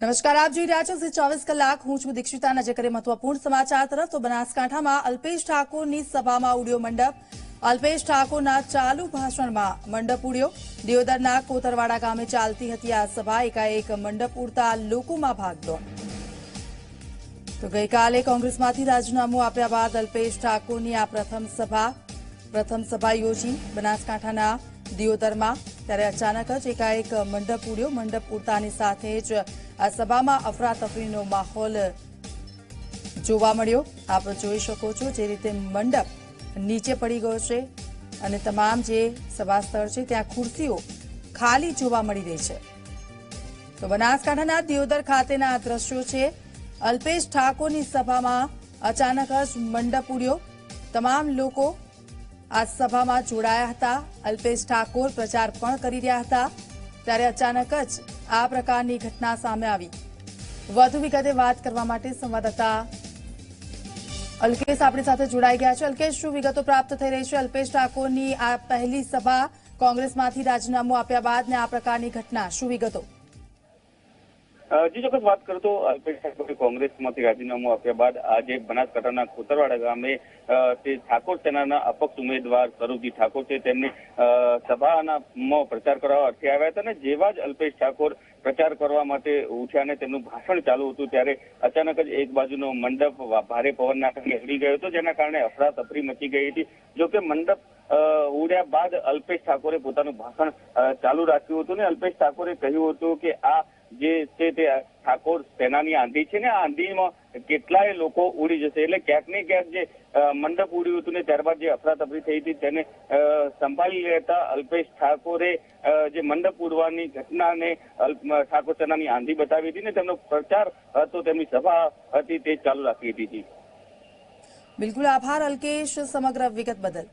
નમસ્કાર, આપ જોઈ રહ્યા છો ચોવીસ કલાક. હું છું દીક્ષિતા. નજર કરીએ મહત્વપૂર્ણ સમાચાર તરફ, તો બનાસકાંઠામાં અલ્પેશ ઠાકોરની સભામાં ઉડ્યો મંડપ. અલ્પેશ ઠાકોરના ચાલુ ભાષણમાં મંડપ ઉડ્યો. દિયોદરના કોતરવાડા ગામે ચાલતી હતી આ સભા. એકાએક મંડપ ઉડતા લોકોમાં ભાગદોડ તો ગઈકાલે કોંગ્રેસમાંથી રાજીનામું આપ્યા બાદ અલ્પેશ ઠાકોરની આ પ્રથમ સભા પ્રથમ સભા યોજી બનાસકાંઠાના દિયોદરમાં. ત્યારે અચાનક જ એકાએક મંડપ ઉડ્યો. મંડપ ઉડતાની સાથે જ આ સભામાં અફરાતફરીનો માહોલ જોવા મળ્યો. આપ જોઈ શકો છો જે રીતે મંડપ નીચે પડી ગયો છે અને તમામ જે સભા સ્થળ છે ત્યાં ખુરશીઓ ખાલી જોવા મળી રહી છે. તો બનાસકાંઠાના દિયોદર ખાતેના આ દ્રશ્યો છે. અલ્પેશ ઠાકોરની સભામાં અચાનક જ મંડપ ઉડ્યો. તમામ લોકો આ સભામાં જોડાયા હતા. અલ્પેશ ઠાકોર પ્રચાર પણ કરી રહ્યા હતા. ત્યારે અચાનક જ આ પ્રકારની ઘટના સામે આવી. વધુ વિગતે વાત કરવા માટે સંવાદદાતા અલ્કેશ આપણી સાથે જોડાઈ ગયા છે. અલ્કેશ, શું વિગતો પ્રાપ્ત થઈ રહી છે? અલ્પેશ ઠાકોરની આ પહેલી સભા કોંગ્રેસમાંથી રાજીનામું આપ્યા બાદ ને આ પ્રકારની ઘટના, શું વિગતો? જી ચોક્કસ વાત કરું તો અલ્પેશ ઠાકોરે કોંગ્રેસમાંથી રાજીનામું આપ્યા બાદ આજે બનાસકાંઠાના ખોતરવાડા ગામે તે ઠાકોર સેનાના અપક્ષ ઉમેદવાર સ્વરૂપજી ઠાકોર છે. તેમને સભાના પ્રચાર કરવા અર્થે આવ્યા હતા અને જેવા જ અલ્પેશ ઠાકોર પ્રચાર કરવા માટે ઉઠ્યા અને તેમનું ભાષણ ચાલુ હતું ત્યારે અચાનક જ એક બાજુનો મંડપ ભારે પવનના કારણે ઉડી ગયો હતો, જેના કારણે અફરાતફરી મચી ગઈ હતી. જોકે મંડપ ઉડ્યા બાદ અલ્પેશ ઠાકોરે પોતાનું ભાષણ ચાલુ રાખ્યું હતું અને અલ્પેશ ઠાકોરે કહ્યું હતું કે આ જે તે ઠાકોર સેનાની આંધી છે ને, આ આંધીમાં કેટલાય લોકો ઉડી જશે. એટલે ક્યાંક ને ક્યાંક જે મંડપ ઉડ્યું હતું ને, ત્યારબાદ જે અફરાતફરી થઈ હતી, તેને સંભાળી લેતા અલ્પેશ ઠાકોરે જે મંડપ ઉડવાની ઘટનાને ઠાકોર સેનાની આંધી બતાવી હતી ને, તેમનો પ્રચાર હતો, તેમની સભા હતી, તે ચાલુ રાખી હતી બિલકુલ આભાર અલ્કેશ સમગ્ર વિગત બદલ.